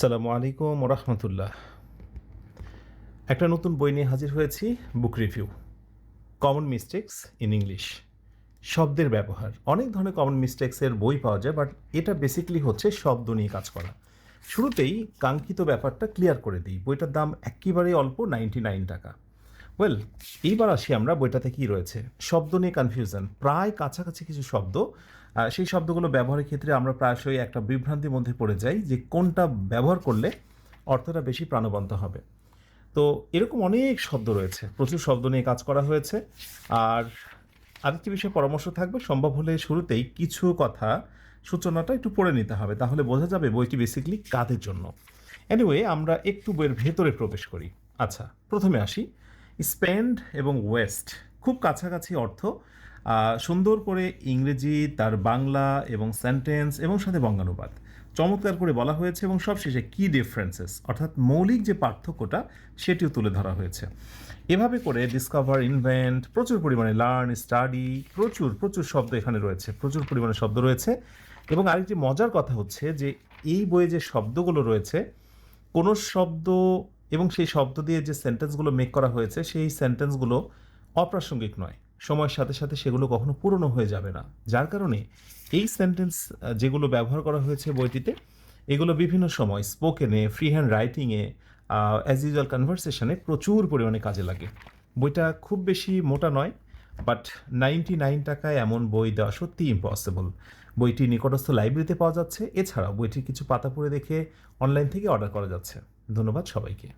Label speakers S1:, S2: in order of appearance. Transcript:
S1: সালামু আলাইকুম রহমতুল্লাহ। একটা নতুন বই নিয়ে হাজির হয়েছি book review common mistakes in English শব্দের ব্যবহার। অনেক ধরনের কমন মিস্টেক্সের বই পাওয়া যায় বাট এটা বেসিকলি হচ্ছে শব্দ নিয়ে কাজ করা। শুরুতেই কাঙ্ক্ষিত ব্যাপারটা ক্লিয়ার করে দিই। বইটার দাম একেবারেই অল্প নাইনটি নাইন টাকা। ওয়েল এইবার আসি আমরা বইটাতে কি রয়েছে? শব্দ নিয়ে কনফিউশন প্রায় কাছাকাছি কিছু শব্দ সেই শব্দগুলো ব্যবহারের ক্ষেত্রে আমরা প্রায়শই একটা বিভ্রান্তির মধ্যে পড়ে যাই যে কোনটা ব্যবহার করলে অর্থটা বেশি প্রাণবন্ত হবে। তো এরকম অনেক শব্দ রয়েছে, প্রচুর শব্দ নিয়ে কাজ করা হয়েছে। আর আরেকটি বিষয়ে পরামর্শ থাকবে, সম্ভব হলে শুরুতেই কিছু কথা সূচনাটা একটু পড়ে নিতে হবে, তাহলে বোঝা যাবে বইটি বেসিক্যালি কাদের জন্য। এনিওয়ে আমরা একটু বইয়ের ভেতরে প্রবেশ করি। আচ্ছা প্রথমে আসি। স্পেন্ড এবং ওয়েস্ট, খুব কাছাকাছি অর্থ সুন্দর করে ইংরেজি, তার বাংলা এবং সেন্টেন্স এবং সাথে বঙ্গানুবাদ। চমৎকার করে বলা হয়েছে এবং সবশেষে কি ডিফারেন্সেস অর্থাৎ মৌলিক যে পার্থক্যটা, সেটিও তুলে ধরা হয়েছে। এভাবে করে ডিসকভার ইনভেন্ট প্রচুর পরিমাণে লার্ন স্টাডি প্রচুর প্রচুর শব্দ এখানে রয়েছে, প্রচুর পরিমাণে শব্দ রয়েছে। এবং আরেকটি মজার কথা হচ্ছে যে, এই বইয়ে যে শব্দগুলো রয়েছে, কোনো শব্দ এবং সেই শব্দ দিয়ে যে সেন্টেন্সগুলো মেক করা হয়েছে, সেই সেন্টেন্সগুলো অপ্রাসঙ্গিক নয়। সময়ের সাথে সাথে সেগুলো কখনো পুরনো হয়ে যাবে না। যার কারণে এই সেন্টেন্স যেগুলো ব্যবহার করা হয়েছে বইটিতে, এগুলো বিভিন্ন সময় স্পোকেনে ফ্রি হ্যান্ড রাইটিংয়ে অ্যাজ ইউজুয়াল কনভারসেশনে প্রচুর পরিমাণে কাজে লাগে। বইটা খুব বেশি মোটা নয় বাট নাইনটি নাইন টাকায় এমন বই দেওয়া সত্যি ইম্পসিবল বইটি নিকটস্থ লাইব্রেরিতে পাওয়া যাচ্ছে। এছাড়াও বইটির কিছু পাতা পড়ে দেখে অনলাইন থেকে অর্ডার করা যাচ্ছে। ধন্যবাদ সবাইকে।